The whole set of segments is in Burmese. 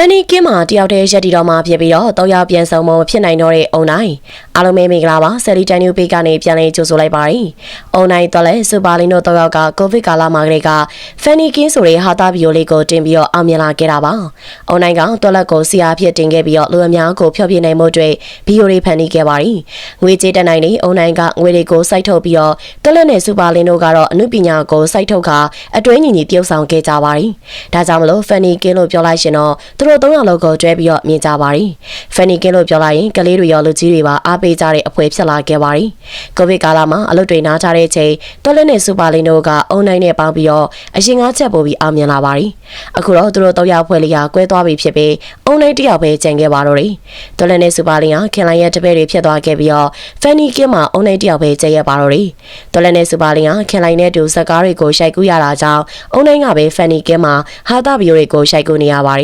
Fanny Kim မှာတယောက်တည်းရက်တီတော်မှာဖြစ်ပြီးတော့တော့ရပြန်ဆောင်မဖြစ်နိုင်တော့တဲ့အုံနိုင်အားလုံးပဲမင်္ဂလာပါဆယ်လီတန်ယူပေကနေပြန်လည်ကြိုဆိုလိုက်ပါရစေ။အုံနိုင်တော့လဲစူပါလင်းတို့တော့ရောက်ကကိုဗစ်ကာလမှာကလေးက Fanny Kim ဆိုတဲ့ဟာတာဗီယိုလေးကိုတင်ပြီးတော့အောင်မြင်လာခဲ့တာပါ။အုံနိုင်ကတော့လက်ကိုစီအားဖြစ်တင်ခဲ့ပြီးတော့လူအများကိုဖျော်ပြနိုင်မှုအတွက်ဗီယိုလေးဖန်တီးခဲ့ပါရီ။ငွေကြေးတက်နိုင်နေအုံနိုင်ကငွေတွေကိုစိုက်ထုတ်ပြီးတော့တွလက်နဲ့စူပါလင်းတို့ကတော့အမှုပညာကိုစိုက်ထုတ်ခါအတွင်းညီညီတရုပ်ဆောင်ခဲ့ကြပါရီ။ဒါကြောင့်မလို့ Fanny Kim လို့ပြောလိုက်ရှင်တော့သူတို့သုံးယောက်လုံးကိုတွဲပြီးတော့မြင်ကြပါရီ။ Fanny Kim လို့ပြောလိုက်ရင်ကလေးတွေရောလူကြီးတွေပါအားပေးကြတဲ့အဖွဲဖြစ်လာခဲ့ပါရီ။ကိုဗစ်ကာလမှာအလုပ်တွေနားကြတဲ့အချိန်တွလက်နဲ့စူပါလင်းတို့ကအုံနိုင်နဲ့ပေါင်းပြီးတော့အရင်ကချက်ပို့ပြီးအောင်မြင်လာပါရီ။အခုတော့သူတို့သုံးယောက်ဖွဲ့လေးကကွဲသွားပြီဖြစ်ပြီးအုံနိုင်တစ်ယောက်ပဲကျန်ခဲ့ပါတော့တယ်။တွလက်နဲ့စူပါလင်းကခင်လိုင်းရဲ့တပည့်တွေဖြစ်သွားခဲ့ပြီးတော့ Fanny Kim မှာအုံနိုင်တစ်ယောက်ပဲကျန်ရပါတော့တယ်။တွလက်နဲ့စူပါလင်းကခင်လိုင်းနဲ့တူဇက်ကားတွေကိုရှိုက်ကူးရတာကြောင့်အုံနိုင်ကပဲ Fanny Kim မှာဟာတာဗီယိုတွေကိုရှိုက်ကူးနေရပါ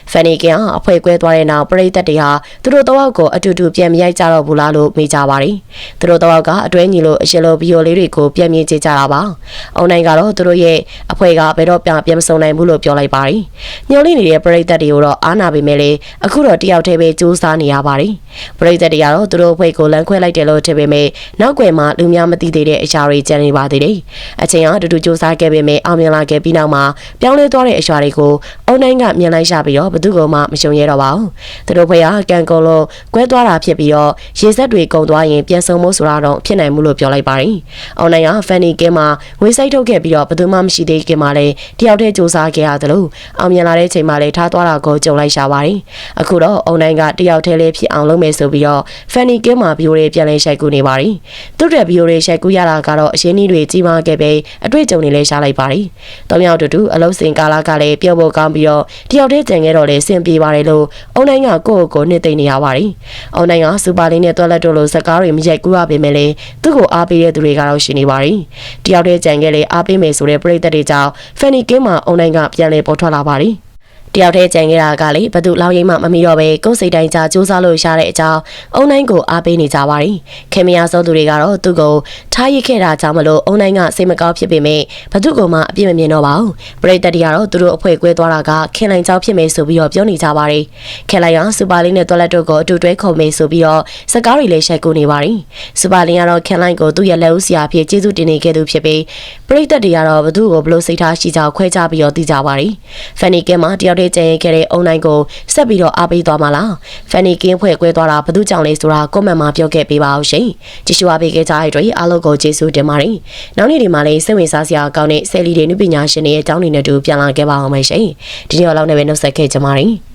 ရီ။ Fanny Kim ကအဖွဲကွဲသွားတဲ့နောက်ပရိသတ်တွေဟာသူတို့တော့ကိုအတူတူပြန်မရိုက်ကြတော့ဘူးလားလို့မေးကြပါရီ။သူတို့တော့ကအတွဲညီလို့အရှင်လိုဗီယိုလေးတွေကိုပြန်မြင်ကြကြတာပါ။အုံနိုင်ကတော့သူတို့ရဲ့အဖွဲကဘယ်တော့ပြန်ပြန်မစုံနိုင်ဘူးလို့ပြောလိုက်ပါရီ။ညှို့လိနေတဲ့ပရိသတ်တွေကိုတော့အားနာပေမဲ့လေအခုတော့တယောက်တည်းပဲစူးစမ်းနေရပါရီ။ပရိသတ်တွေကတော့သူတို့အဖွဲကိုလမ်းခွဲလိုက်တယ်လို့ထင်ပေမဲ့နောက်ွယ်မှာလူများမသိသေးတဲ့အရာတွေကျန်နေပါသေးတယ်။အချိန်ကအတူတူစူးစမ်းခဲ့ပေမဲ့အောင်မြင်လာခဲ့ပြီးနောက်မှာပြောင်းလဲသွားတဲ့အရာတွေကိုအုံနိုင်ကမြင်လိုက်ရပြီးတော့ဘသူကမှမရှုံရဲတော့ပါဘူး။သူတို့ဖွဲကကန်ကုန်လို့ကွဲသွားတာဖြစ်ပြီးတော့ရေစက်တွေကုန်သွားရင်ပြန်ဆုံဖို့ဆိုတာတော့ဖြစ်နိုင်မှုလို့ပြောလိုက်ပါတယ်။အွန်လိုင်းက Fanny ကမှာငွေစိုက်ထုတ်ခဲ့ပြီးတော့ဘယ်သူမှမရှိသေးခင်မှာလည်းတယောက်တည်းစူးစမ်းခဲ့ရတယ်လို့အောင်မြင်လာတဲ့အချိန်မှာလည်းထားသွားတာကိုကြုံလိုက်ရှာပါတယ်။အခုတော့အွန်လိုင်းကတယောက်တည်းလေးဖြစ်အောင်လုပ်မယ်ဆိုပြီးတော့ Fanny ကမှာဗီဒီယိုတွေပြန်လည်ရှိုက်ကူနေပါတယ်။သူ့ရဲ့ဗီဒီယိုတွေရှိုက်ကူရတာကတော့အရှင်းကြီးတွေကြီးမားခဲ့ပြီးအတွေ့အကြုံတွေလည်းရှားလိုက်ပါတယ်။တောင်ရောက်တူတူအလုံးစင်ကာလာကလည်းပြုတ်ဖို့ကောင်းပြီးတော့တယောက်တည်းကြံခဲ့တော့လည်းဆင်ပြေပါတယ်လို့အွန်လိုင်းကကိုယ့်ကိုယ်နှစ်သိမ့်နေရပါတယ်။အွန်လိုင်းကစူပါလင်းနဲ့တွက်လက်တို့လိုဇက်ကားတွေမရိုက်ကူရပေမဲ့လည်းသူ့ကိုအားပေးတဲ့သူတွေကတော့ရှိနေပါတယ်။တယောက်တည်းကြံခဲ့လေအားပေးမယ်ဆိုတဲ့ပြည်သက်တွေကြောင့် Fanny Kim မှာအွန်လိုင်းကပြန်လည်ပေါ်ထွက်လာပါတယ်။တယောက်တည်းကြံခဲ့တာကလေဘသူလောက်ရိမ့်မှမမီတော့ပဲကိုယ်စိတ်တိုင်းကြာစူးစမ်းလို့ရတဲ့အကြောင်းအုံနိုင်ကိုအားပေးနေကြပါရီခင်မယာဆုံးသူတွေကတော့သူ့ကို ထားရစ်ခဲ့တာကြောင့်မလို့အုံနိုင်ကစိတ်မကောင်းဖြစ်ပေမဲ့ဘသူကမှအပြစ်မမြင်တော့ပါဘူးပရိသတ်တွေကတော့သူတို့အဖွဲကွဲသွားတာကခင်လိုင်ကြောင့်ဖြစ်မယ်ဆိုပြီးတော့ပြောနေကြပါရီခင်လိုင်ကစူပါလင်းနဲ့တွက်လက်တို့ကိုအတူတွဲခုံမေးဆိုပြီးတော့စကားတွေလည်းရှိုက်ကူနေပါရီစူပါလင်းကတော့ခင်လိုင်ကိုသူ့ရဲ့လက်ဦးဆရာဖြစ်ကျေးဇူးတင်နေခဲ့သူဖြစ်ပြီးပရိသတ်တွေကတော့ဘသူကိုဘလို့စိတ်ထားရှိကြခွဲကြပြီးတော့သိကြပါရီဖန်နီကင်မှာတယောက်တည်းကျန်ရခဲ့တဲ့အုံနိုင်ကိုဆက်ပြီးတော့အားပေးသွားမှာလားဖန်နီကင်းဖွဲ့ကွဲသွားတာဘသူကြောင့်လဲဆိုတာကွန်မန့်မှာပြောခဲ့ပေးပါအောင်ရှင်ကြည့်ရှုအားပေးခဲ့ကြတဲ့အတွက်အားလုံးကိုကျေးဇူးတင်ပါတယ်နောက်နေ့ဒီမှာလည်းစိတ်ဝင်စားစရာကောင်းတဲ့ဆယ်လီတွေနုပညာရှင်တွေရဲ့အကြောင်းတွေနဲ့တူပြန်လာခဲ့ပါအောင်မယ်ရှင်ဒီနေ့တော့လောက်နေပဲနှုတ်ဆက်ခဲ့ကြပါမယ်